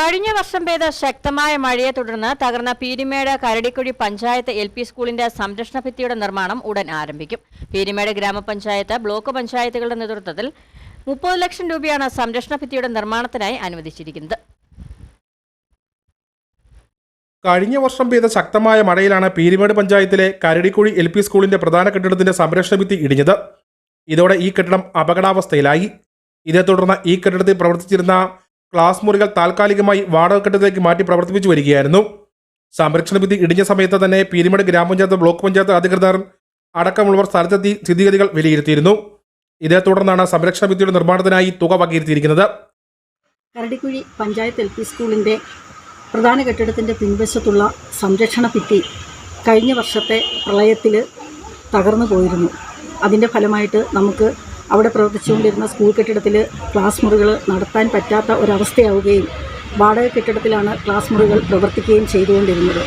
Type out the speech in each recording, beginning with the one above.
കഴിഞ്ഞ വർഷം പെയ്ത ശക്തമായ മഴയെ തുടർന്ന് തകർന്ന പീരിമേട് കരടിക്കുഴി പഞ്ചായത്ത് എൽ പി സ്കൂളിന്റെ സംരക്ഷണ ഭിത്തിയുടെ നിർമ്മാണം ഉടൻ ആരംഭിക്കും. പീരിമേട് ഗ്രാമപഞ്ചായത്ത് ബ്ലോക്ക് പഞ്ചായത്തുകളുടെ നേതൃത്വത്തിൽ മുപ്പത് ലക്ഷം രൂപയാണ് സംരക്ഷണ ഭിത്തിയുടെ നിർമ്മാണത്തിനായി അനുവദിച്ചിരിക്കുന്നത്. കഴിഞ്ഞ വർഷം പെയ്ത ശക്തമായ മഴയിലാണ് പീരിമേട് പഞ്ചായത്തിലെ കരടിക്കുഴി എൽ പി സ്കൂളിന്റെ പ്രധാന കെട്ടിടത്തിന്റെ സംരക്ഷണ ഭിത്തി ഇടിഞ്ഞത്. ഇതോടെ ഈ കെട്ടിടം അപകടാവസ്ഥയിലായി. ഇതേ തുടർന്ന് ഈ കെട്ടിടത്തിൽ പ്രവർത്തിച്ചിരുന്ന ക്ലാസ് മുറികൾ താൽക്കാലികമായി വാടക കെട്ടിടത്തിലേക്ക് മാറ്റി പ്രവർത്തിപ്പിച്ചു വരികയായിരുന്നു. സംരക്ഷണ ഭിത്തി ഇടിഞ്ഞ സമയത്ത് തന്നെ പീരിമേട് ഗ്രാമപഞ്ചായത്ത് ബ്ലോക്ക് പഞ്ചായത്ത് അധികൃതർ അടക്കമുള്ളവർ സ്ഥലത്തെത്തി സ്ഥിതിഗതികൾ വിലയിരുത്തിയിരുന്നു. ഇതേ തുടർന്നാണ് സംരക്ഷണ ഭിത്തിയുടെ നിർമ്മാണത്തിനായി തുക വകയിരുത്തിയിരിക്കുന്നത്. കരടിക്കുഴി പഞ്ചായത്ത് എൽ പി സ്കൂളിന്റെ പ്രധാന കെട്ടിടത്തിന്റെ പിൻവശത്തുള്ള സംരക്ഷണ ഭിത്തി കഴിഞ്ഞ വർഷത്തെ പ്രളയത്തിൽ തകർന്നു പോയിരുന്നു. അതിന്റെ ഫലമായിട്ട് നമുക്ക് അവിടെ പ്രവർത്തിച്ചുകൊണ്ടിരുന്ന സ്കൂൾ കെട്ടിടത്തിൽ ക്ലാസ് മുറികൾ നടത്താൻ പറ്റാത്ത ഒരവസ്ഥയാവുകയും വാടക കെട്ടിടത്തിലാണ് ക്ലാസ് മുറികൾ പ്രവർത്തിക്കുകയും ചെയ്തുകൊണ്ടിരുന്നത്.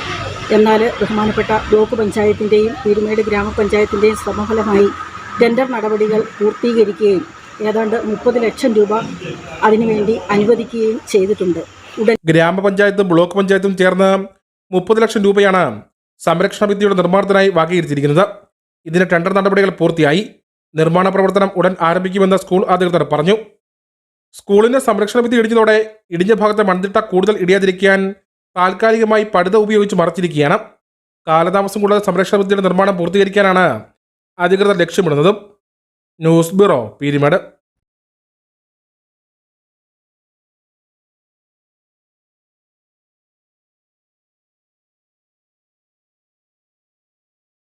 എന്നാൽ ബഹുമാനപ്പെട്ട ബ്ലോക്ക് പഞ്ചായത്തിന്റെയും പീരുമേട് ഗ്രാമപഞ്ചായത്തിന്റെയും ശ്രമഫലമായി ടെൻഡർ നടപടികൾ പൂർത്തീകരിക്കുകയും ഏതാണ്ട് മുപ്പത് ലക്ഷം രൂപ അതിനുവേണ്ടി അനുവദിക്കുകയും ചെയ്തിട്ടുണ്ട്. ഉടൻ ഗ്രാമപഞ്ചായത്തും ബ്ലോക്ക് പഞ്ചായത്തും ചേർന്ന് മുപ്പത് ലക്ഷം രൂപയാണ് സംരക്ഷണ ഭിത്തിയുടെ നിർമ്മാണത്തിനായി വകയിരുത്തിയിരിക്കുന്നത്. ഇതിന് ടെൻഡർ നടപടികൾ പൂർത്തിയായി. നിർമ്മാണ പ്രവർത്തനം ഉടൻ ആരംഭിക്കുമെന്ന് സ്കൂൾ അധികൃതർ പറഞ്ഞു. സ്കൂളിന്റെ സംരക്ഷണ ഭിത്തി ഇടിഞ്ഞതോടെ ഇടിഞ്ഞ ഭാഗത്തെ മൺതിട്ട കൂടുതൽ ഇടിയാതിരിക്കാൻ താൽക്കാലികമായി പടുത ഉപയോഗിച്ച് മറച്ചിരിക്കുകയാണ്. കാലതാമസം കൂടാതെ സംരക്ഷണ ഭിത്തിയുടെ നിർമ്മാണം പൂർത്തീകരിക്കാനാണ് അധികൃതർ ലക്ഷ്യമിടുന്നതും. News bureau Peermade.